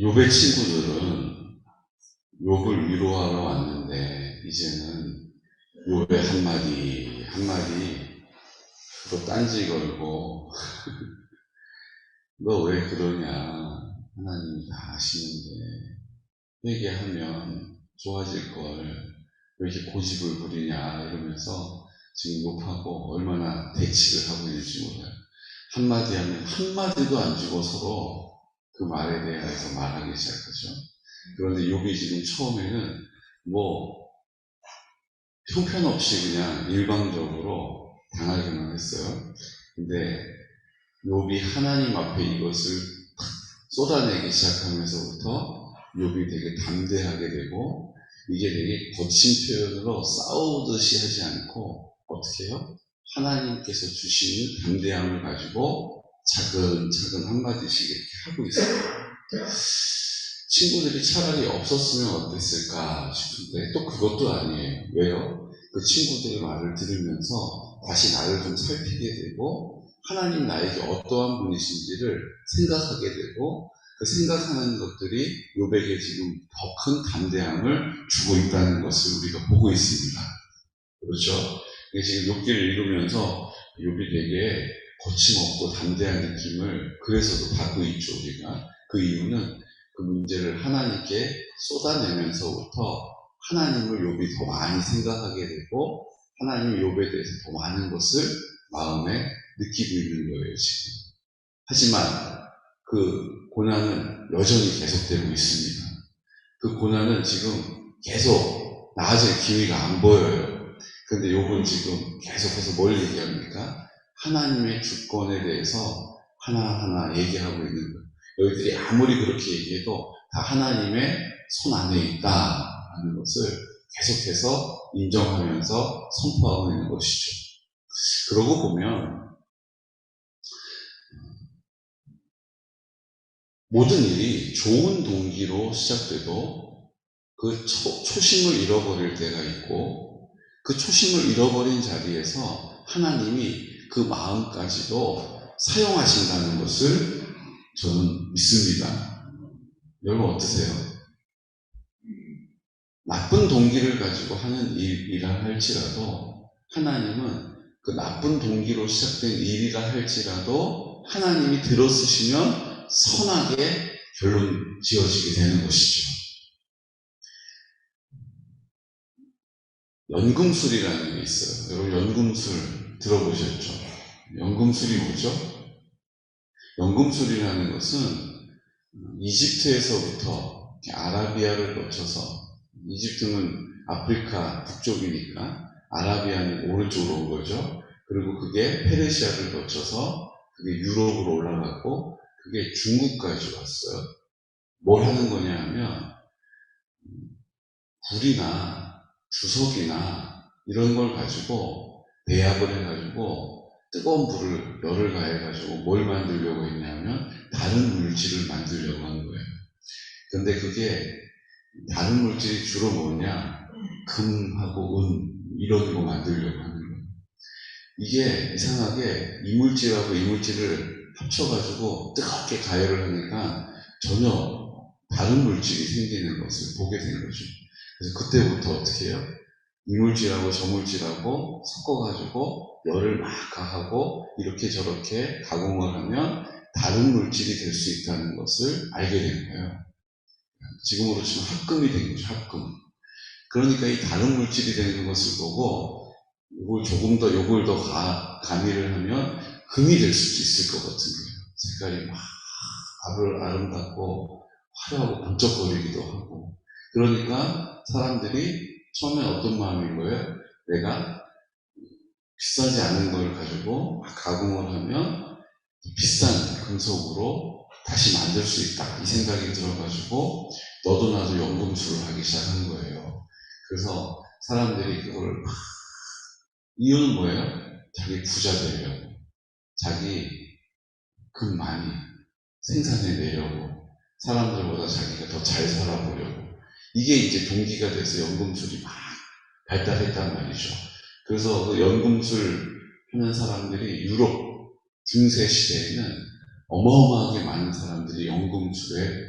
요배 친구들은 욕을 위로하러 왔는데 이제는 요배 한마디 한마디 또 딴지 걸고. 너 왜 그러냐? 하나님이 다 아시는데. 회개하면 좋아질 걸. 왜 이렇게 고집을 부리냐? 이러면서 지금 욕하고 얼마나 대치를 하고 있는지 몰라요. 한마디 하면 한마디도 안 주고 서로 그 말에 대해서 말하기 시작하죠. 그런데 욕이 지금 처음에는 뭐 형편없이 그냥 일방적으로 당하기만 했어요. 근데 욕이 하나님 앞에 이것을 탁 쏟아내기 시작하면서부터 욕이 되게 담대하게 되고 이게 되게 거친 표현으로 싸우듯이 하지 않고 어떻게 해요? 하나님께서 주시는 담대함을 가지고 차근차근 한마디씩 이렇게 하고 있어요. 친구들이 차라리 없었으면 어땠을까 싶은데 또 그것도 아니에요. 왜요? 그 친구들의 말을 들으면서 다시 나를 좀 살피게 되고 하나님 나에게 어떠한 분이신지를 생각하게 되고 그 생각하는 것들이 요백에 지금 더 큰 담대함을 주고 있다는 것을 우리가 보고 있습니다. 그렇죠? 지금 욕기를 읽으면서 되게 거침없고 담대한 느낌을 그래서도 받고 있죠, 우리가. 그 이유는 그 문제를 하나님께 쏟아내면서부터 하나님을 욥이 더 많이 생각하게 되고 하나님 욥에 대해서 더 많은 것을 마음에 느끼고 있는 거예요, 지금. 하지만 그 고난은 여전히 계속되고 있습니다. 그 고난은 지금 계속 나아질 기회가 안 보여요. 근데 욥은 지금 계속해서 뭘 얘기합니까? 하나님의 주권에 대해서 하나하나 얘기하고 있는 거예요. 너희들이 아무리 그렇게 얘기해도 다 하나님의 손 안에 있다라는 것을 계속해서 인정하면서 선포하고 있는 것이죠. 그러고 보면 모든 일이 좋은 동기로 시작돼도 그 초, 초심을 잃어버릴 때가 있고 그 초심을 잃어버린 자리에서 하나님이 그 마음까지도 사용하신다는 것을 저는 믿습니다. 여러분 어떠세요? 나쁜 동기를 가지고 하는 일, 일을 할지라도 하나님은 그 나쁜 동기로 시작된 일이라 할지라도 하나님이 들어쓰시면 선하게 결론 지어지게 되는 것이죠. 연금술이라는 게 있어요. 여러분 연금술 들어보셨죠? 연금술이 뭐죠? 연금술이라는 것은 이집트에서부터 아라비아를 거쳐서 이집트는 아프리카 북쪽이니까 아라비아는 오른쪽으로 온 거죠. 그리고 그게 페르시아를 거쳐서 그게 유럽으로 올라갔고 그게 중국까지 왔어요. 뭘 하는 거냐 하면 굴이나 주석이나 이런 걸 가지고 배합을 해가지고 뜨거운 불을 열을 가해가지고 뭘 만들려고 했냐면 다른 물질을 만들려고 하는 거예요. 근데 그게 다른 물질이 주로 뭐냐 금하고 은 이런 거 만들려고 하는 거예요. 이게 이상하게 이 물질하고 이 물질을 합쳐가지고 뜨겁게 가열을 하니까 전혀 다른 물질이 생기는 것을 보게 된 거죠. 그래서 그때부터 어떻게 해요? 이 물질하고 저 물질하고 섞어가지고 열을 막 가하고 이렇게 저렇게 가공을 하면 다른 물질이 될 수 있다는 것을 알게 된 거예요. 지금으로 치면 합금이 된 거죠, 합금. 그러니까 이 다른 물질이 되는 것을 보고 이걸 조금 더, 요걸 더 가, 가미를 하면 금이 될 수도 있을 것 같은 거예요. 색깔이 막 아름, 아름답고 화려하고 번쩍거리기도 하고. 그러니까 사람들이 처음에 어떤 마음인 거예요? 내가 비싸지 않은 걸 가지고 막 가공을 하면 비싼 금속으로 다시 만들 수 있다. 이 생각이 들어가지고 너도 나도 연금술을 하기 시작한 거예요. 그래서 사람들이 그걸 막 이유는 뭐예요? 자기 부자 되려고. 자기 금 많이 생산해내려고. 사람들보다 자기가 더 잘 살아보려고. 이게 이제 동기가 돼서 연금술이 막 발달했단 말이죠. 그래서 그 연금술 하는 사람들이 유럽 중세 시대에는 어마어마하게 많은 사람들이 연금술에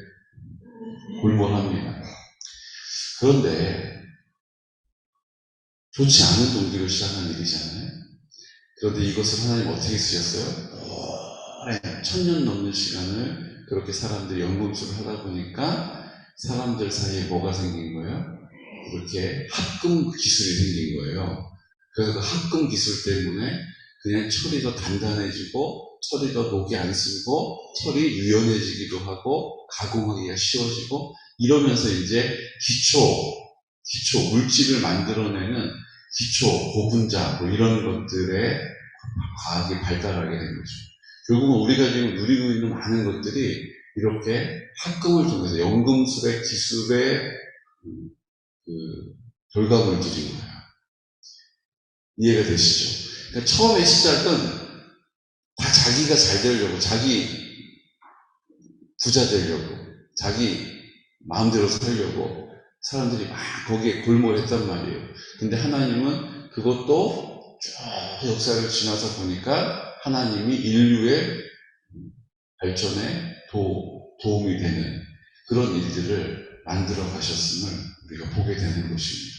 골몰합니다. 그런데 좋지 않은 동기로 시작한 일이잖아요. 그런데 이것을 하나님 어떻게 쓰셨어요? 오래 천년 넘는 시간을 그렇게 사람들이 연금술을 하다 보니까 사람들 사이에 뭐가 생긴 거예요? 이렇게 합금 기술이 생긴 거예요. 그래서 그 합금 기술 때문에 그냥 철이 더 단단해지고 철이 더 녹이 안 쓸고 철이 유연해지기도 하고 가공하기가 쉬워지고 이러면서 이제 기초 기초 물질을 만들어내는 기초 고분자 뭐 이런 것들의 과학이 발달하게 된 거죠. 결국은 우리가 지금 누리고 있는 많은 것들이 이렇게 합금을 통해서 연금술의 기술의 그, 그 결과물들인 거예요. 이해가 되시죠? 그러니까 처음에 시작은 다 자기가 잘 되려고, 자기 부자 되려고, 자기 마음대로 살려고 사람들이 막 거기에 골몰했단 말이에요. 근데 하나님은 그것도 쭉 역사를 지나서 보니까 하나님이 인류의 발전에 도, 도움이 되는 그런 일들을 만들어 가셨음을 우리가 보게 되는 것입니다.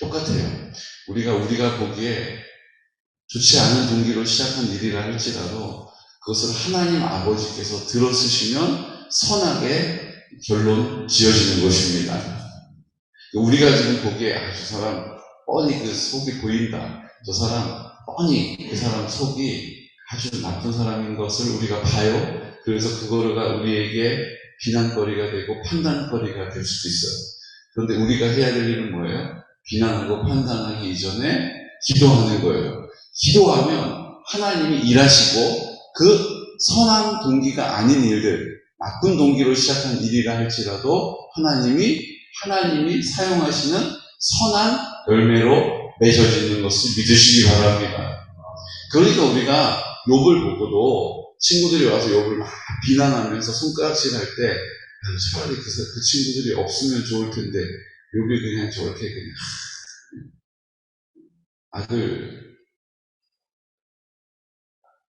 똑같아요. 우리가 우리가 보기에 좋지 않은 동기로 시작한 일이라 할지라도 그것을 하나님 아버지께서 들어쓰시면 선하게 결론 지어지는 것입니다. 우리가 지금 보기에 아, 저 사람 뻔히 그 속이 보인다. 저 사람 뻔히 그 사람 속이 아주 나쁜 사람인 것을 우리가 봐요. 그래서 그거가 우리에게 비난거리가 되고 판단거리가 될 수도 있어요. 그런데 우리가 해야 될 일은 뭐예요? 비난하고 판단하기 이전에 기도하는 거예요. 기도하면 하나님이 일하시고 그 선한 동기가 아닌 일들, 나쁜 동기로 시작한 일이라 할지라도 하나님이 하나님이 사용하시는 선한 열매로 맺어지는 것을 믿으시기 바랍니다. 그러니까 우리가 욕을 보고도 친구들이 와서 욕을 막 비난하면서 손가락질 할 때, 차라리 그, 그 친구들이 없으면 좋을 텐데, 욕이 그냥 저렇게 그냥, 악을,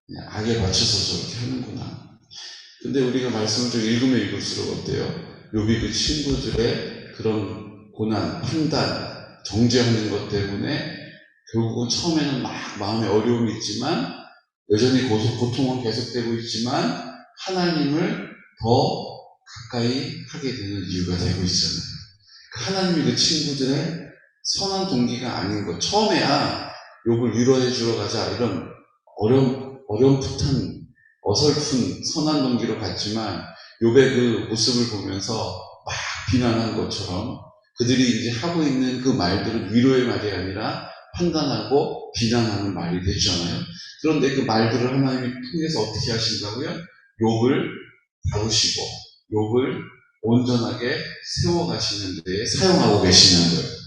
그냥 악에 맞춰서 저렇게 하는구나. 근데 우리가 말씀을 좀 읽으면 읽을수록 어때요? 욕이 그 친구들의 그런 고난, 판단, 정죄하는 것 때문에 결국은 처음에는 막 마음에 어려움이 있지만 여전히 고통은 계속되고 있지만 하나님을 더 가까이 하게 되는 이유가 되고 있잖아요. 하나님이 그 친구들의 선한 동기가 아닌 것. 처음에야 욕을 위로해 주러 가자 이런 어렴 어렴풋한 어설픈 선한 동기로 갔지만 욕의 그 모습을 보면서 막 비난한 것처럼 그들이 이제 하고 있는 그 말들은 위로의 말이 아니라 판단하고 비난하는 말이 되잖아요. 그런데 그 말들을 하나님이 통해서 어떻게 하신다고요? 욕을 다루시고 욕을 온전하게 세워가시는 데에 사용하고 계시는 거예요.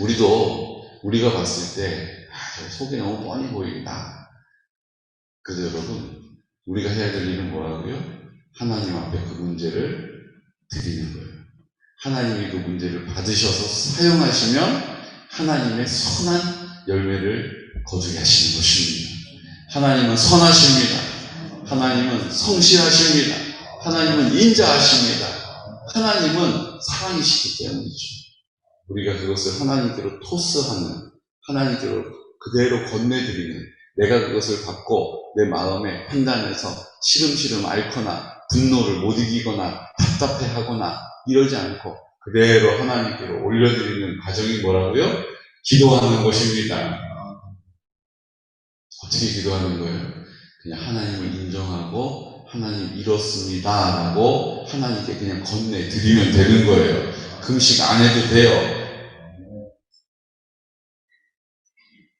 우리도 우리가 봤을 때 아, 속이 너무 뻔히 보인다. 그래서 여러분 우리가 해야 될 일은 뭐라고요? 하나님 앞에 그 문제를 드리는 거예요. 하나님이 그 문제를 받으셔서 사용하시면 하나님의 선한 열매를 거두게 하시는 것입니다. 하나님은 선하십니다. 하나님은 성실하십니다. 하나님은 인자하십니다. 하나님은 사랑이시기 때문이죠. 우리가 그것을 하나님께로 토스하는, 하나님께로 그대로 건네드리는, 내가 그것을 받고 내 마음에 판단해서 시름시름 앓거나 분노를 못 이기거나 답답해하거나 이러지 않고 그대로 하나님께로 올려드리는 과정이 뭐라고요? 기도하는 것입니다. 어떻게 기도하는 거예요? 그냥 하나님을 인정하고 하나님 이렇습니다 라고 하나님께 그냥 건네드리면 되는 거예요. 금식 안 해도 돼요.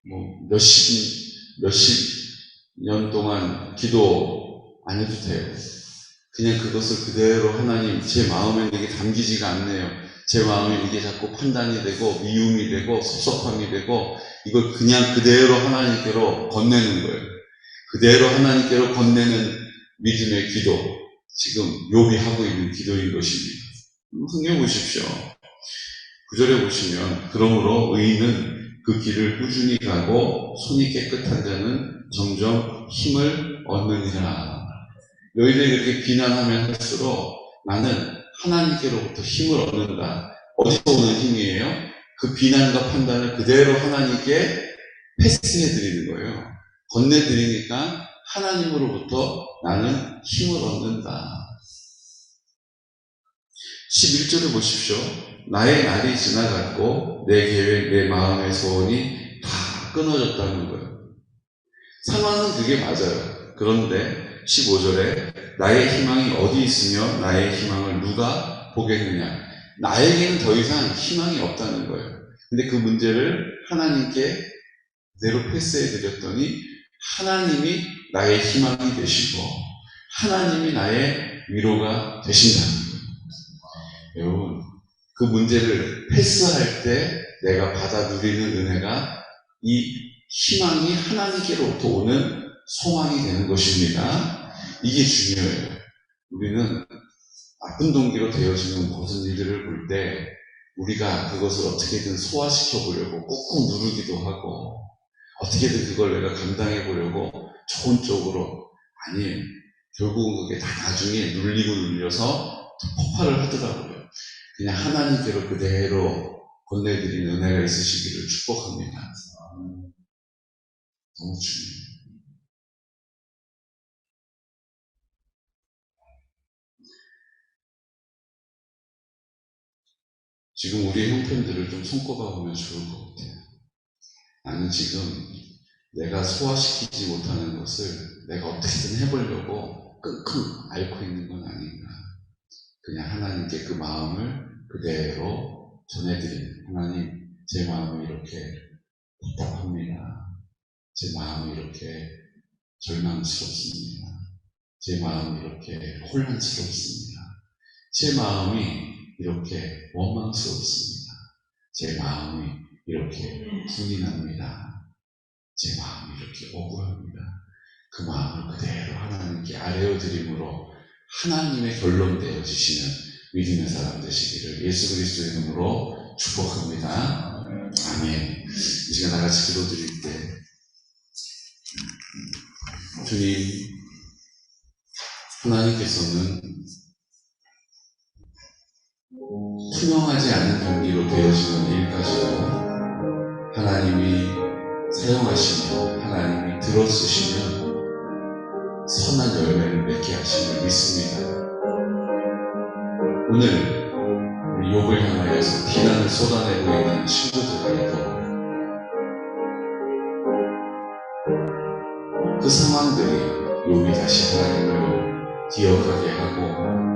뭐 몇십, 몇십 년 동안 기도 안 해도 돼요. 그냥 그것을 그대로 하나님 제 마음에 이게 담기지가 않네요. 제 마음에 이게 자꾸 판단이 되고 미움이 되고 섭섭함이 되고 이걸 그냥 그대로 하나님께로 건네는 거예요. 그대로 하나님께로 건네는 믿음의 기도. 지금 요비 하고 있는 기도인 것입니다. 흥해 보십시오. 구절에 보시면 그러므로 의인은 그 길을 꾸준히 가고 손이 깨끗한 자는 점점 힘을 얻느니라. 너희들이 그렇게 비난하면 할수록 나는 하나님께로부터 힘을 얻는다. 어디서 오는 힘이에요? 그 비난과 판단을 그대로 하나님께 패스해 드리는 거예요. 건네 드리니까 하나님으로부터 나는 힘을 얻는다. 11절을 보십시오. 나의 날이 지나갔고 내 계획, 내 마음의 소원이 다 끊어졌다는 거예요. 상황은 그게 맞아요. 그런데 15절에 나의 희망이 어디 있으며 나의 희망을 누가 보겠느냐. 나에게는 더 이상 희망이 없다는 거예요. 근데 그 문제를 하나님께 그대로 패스해 드렸더니 하나님이 나의 희망이 되시고 하나님이 나의 위로가 되신다는 거예요. 여러분, 그 문제를 패스할 때 내가 받아 누리는 은혜가 이 희망이 하나님께로부터 오는 소망이 되는 것입니다. 이게 중요해요. 우리는 나쁜 동기로 되어지는 모든 일들을 볼 때 우리가 그것을 어떻게든 소화시켜 보려고 꾹꾹 누르기도 하고 어떻게든 그걸 내가 감당해 보려고 좋은 쪽으로 아니에요. 결국은 그게 다 나중에 눌리고 눌려서 폭발을 하더라고요. 그냥 하나님께로 그대로 건네드리는 은혜가 있으시기를 축복합니다. 너무 중요해요. 지금 우리의 형편들을 좀 손꼽아 보면 좋을 것 같아요. 나는 지금 내가 소화시키지 못하는 것을 내가 어떻게든 해보려고 끙끙 앓고 있는 건 아닌가. 그냥 하나님께 그 마음을 그대로 전해드리는 하나님, 제 마음이 이렇게 답답합니다. 제 마음이 이렇게 절망스럽습니다. 제 마음이 이렇게 혼란스럽습니다. 제 마음이 이렇게 원망스럽습니다. 제 마음이 이렇게 분이 납니다. 제 마음이 이렇게 억울합니다. 그 마음을 그대로 하나님께 아뢰어 드림으로 하나님의 결론 되어지시는 믿음의 사람 되시기를 예수 그리스도의 이름으로 축복합니다. 아멘. 이 시간 다 같이 기도 드릴 때 주님 하나님께서는 투명하지 않은 경기로 되어지는 일까지도 하나님이 사용하시며 하나님이 들어쓰시면 선한 열매를 맺게 하심을 믿습니다. 오늘 우리 욕을 향하여서 비난을 쏟아내고 있는 친구들에게도 그 상황들이 욕이 다시 하나님을 기억하게 하고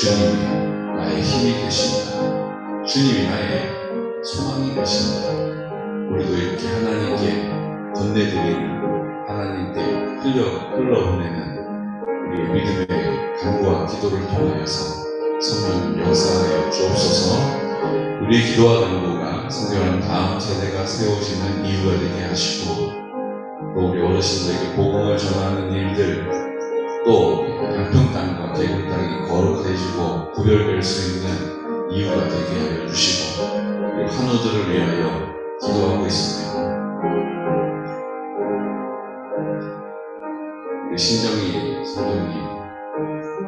주님이 나의 힘이 되십니다. 주님이 나의 소망이 되십니다. 우리도 이렇게 하나님께 건네드리는 하나님께 흘려, 흘러보내는 우리의 믿음의 간구와 기도를 통하여서 성령 역사하여 주옵소서 우리의 기도와 간구가 성령한 다음 세대가 세워지는 이유가 되게 하시고 또 우리 어르신들에게 복음을 전하는 일들 또 양평 땅과 계곡 땅이 거룩해지고 구별될 수 있는 이유가 되게 하여 주시고 우리 환우들을 위하여 기도하고 있습니다. 우리 신정희 성도님,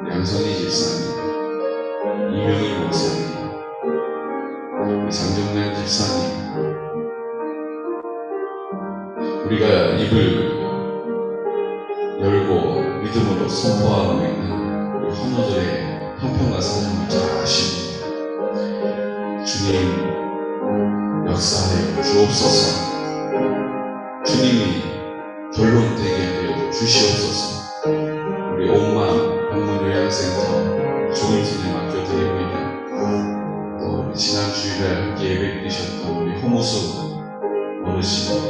양선희 집사님, 이명희 목사님, 우리 장정란 집사님, 우리가 입을 믿음으로 선포하고 있는 우리 환우들의 형편과 사정을 잘 아십니다. 주님 역사하여 주옵소서. 주님이 결론되게 하여 주시옵소서. 우리 옥마음 병문요양센터 주임진에 맡겨드립니다. 또 우리 지난 주일에 함께 예배 드리셨던 우리 호모수 어르신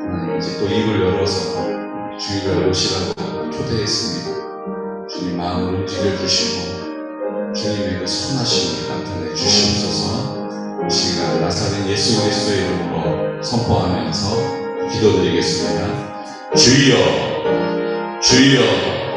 하나님 이제 또 입을 열어서 주일에 오시라고 초대했습니다. 주님 마음을 움직여 주시고 주님의 그 선하심을 나타내 주시옵소서 이 시간 나사렛 예수 그리스도의 이름으로 선포하면서 기도드리겠습니다. 주여 주여